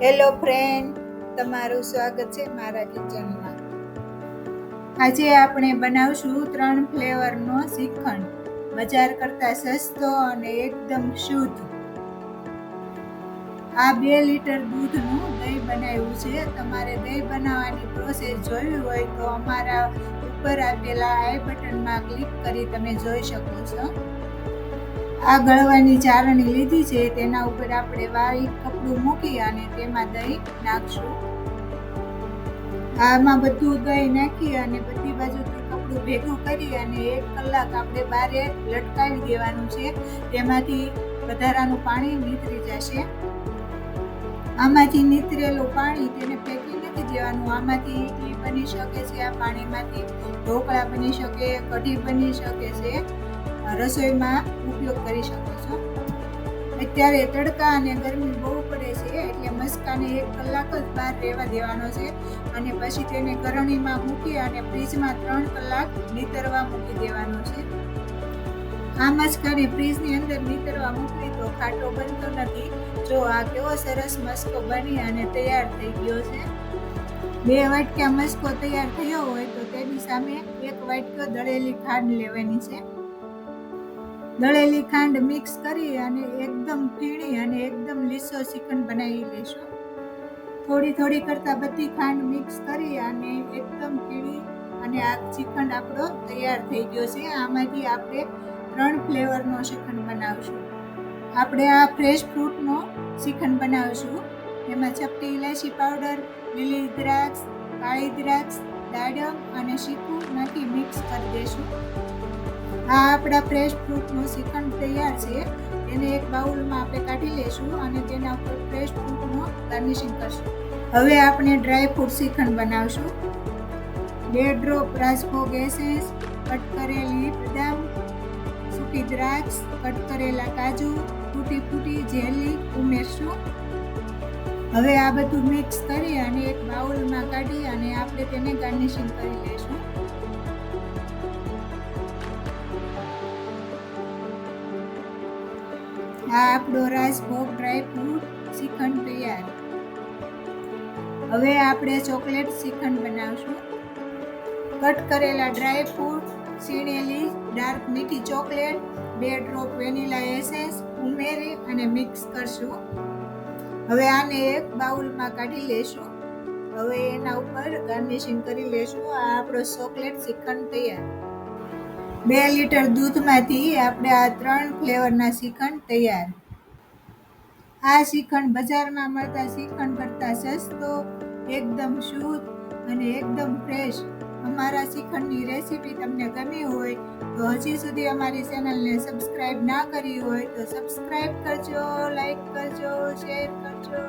Hello friend તમારું સ્વાગત છે મારા કિચનમાં આજે આપણે બનાવશું ત્રણ ફ્લેવરનો શ્રીખંડ. બજાર કરતાં સસ્તો અને એકદમ શુદ્ધ. આ બે લીટર દૂધનું દહીં બનાવ્યું છે. તમારે દહીં બનાવવાની પ્રોસેસ જોવી હોય તો અમારા ઉપર આપેલા આઈ બટનમાં ક્લિક કરી તમે જોઈ શકો છો. આ ગળવાની ચારણી લીધી છે, તેના ઉપર આપણે વારી કપડું મૂકી અને તેમાં દહીં નાખશું. આમાં બધું દહીં નાખી અને બધી બાજુથી કપડું ભેગું કરી અને એક કલાક આપણે બારે લટકાવી દેવાનું છે. તેમાંથી વધારાનું પાણી નીતરી જશે. આમાંથી નીતરેલું પાણી તેને ફેંકી નથી દેવાનું. આમાંથી ઇડલી બની શકે છે આ પાણીમાંથી. ઢોકળા બની શકે, કઢી બની શકે છે. રસોઈમાં ઉપયોગ કરી શકો છો. અત્યારે તડકા અને ગરમી બહુ પડે છે, એટલે મસ્કાને એક કલાક જ બહાર રહેવા દેવાનો છે અને પછી તેને કરણીમાં મૂકી અને ફ્રીજમાં ત્રણ કલાક નીતરવા મૂકી દેવાનો છે. આ મસ્કાને ફ્રીજની અંદર નીતરવા મૂકવી તો ખાટો બનતો નથી. જો આ કેવો સરસ મસ્કો બની અને તૈયાર થઈ ગયો છે. બે વાટકા મસ્કો તૈયાર થયો હોય તો તેની સામે એક વાટકો દળેલી ખાંડ લેવાની છે. દળેલી ખાંડ મિક્સ કરી અને એકદમ ફીણી અને એકદમ લીસો શ્રીખંડ બનાવી લેશું. થોડી થોડી કરતાં બધી ખાંડ મિક્સ કરી અને એકદમ ફીણી અને આ શ્રીખંડ આપણો તૈયાર થઈ ગયો છે. આમાંથી આપણે ત્રણ ફ્લેવરનો શ્રીખંડ બનાવશું. આપણે આ ફ્રેશ ફ્રૂટનો શ્રીખંડ બનાવશું. એમાં ચપટી ઇલાયચી પાવડર લીલી દ્રાક્ષ, કાળી દ્રાક્ષ, દાડમ અને શીખું નાખી મિક્સ કરી દઈશું આ આપણા ફ્રેશ ફ્રૂટનું શ્રીખંડ તૈયાર છે. એને એક બાઉલમાં આપણે કાઢી લઈશું અને તેના ઉપર ફ્રેશ ફ્રૂટનું ગાર્નિશિંગ કરશું. હવે આપણે ડ્રાય ફ્રૂટ શ્રીખંડ બનાવશું. બે ડ્રોપ રાજભોગ એસેન્સ કટ કરેલી બદામ, સૂકી દ્રાક્ષ કટ કરેલા કાજુ તૂટી ફૂટી જેલી ઉમેરશું. હવે આ બધું મિક્સ કરી અને એક બાઉલમાં કાઢી અને આપણે તેને ગાર્નિશિંગ કરી લઈશું આ આપણો રાજભોગ ડ્રાય ફ્રૂટ શ્રીખંડ તૈયાર. હવે આપણે ચોકલેટ શ્રીખંડ બનાવશું. કટ કરેલા ડ્રાય ફ્રૂટ સીણેલી ડાર્ક મીઠી ચોકલેટ, બે ડ્રોપ વેનીલા એસેન્સ ઉમેરી અને મિક્સ કરશું. હવે આને એક બાઉલમાં કાઢી લેશું. હવે એના ઉપર ગાર્નિશિંગ કરી લેશું. આ આપણો ચોકલેટ શ્રીખંડ તૈયાર. બે લીટર દૂધમાંથી આપણે આ ત્રણ ફ્લેવરના શ્રીખંડ તૈયાર. આ શ્રીખંડ બજારમાં મળતા શ્રીખંડ કરતાં સસ્તો, એકદમ શુદ્ધ અને એકદમ ફ્રેશ અમારા શ્રીખંડની રેસીપી તમને ગમી હોય તો હજી સુધી અમારી ચેનલને સબસ્ક્રાઈબ ના કરી હોય તો સબસ્ક્રાઈબ કરજો લાઈક કરજો શેર કરજો.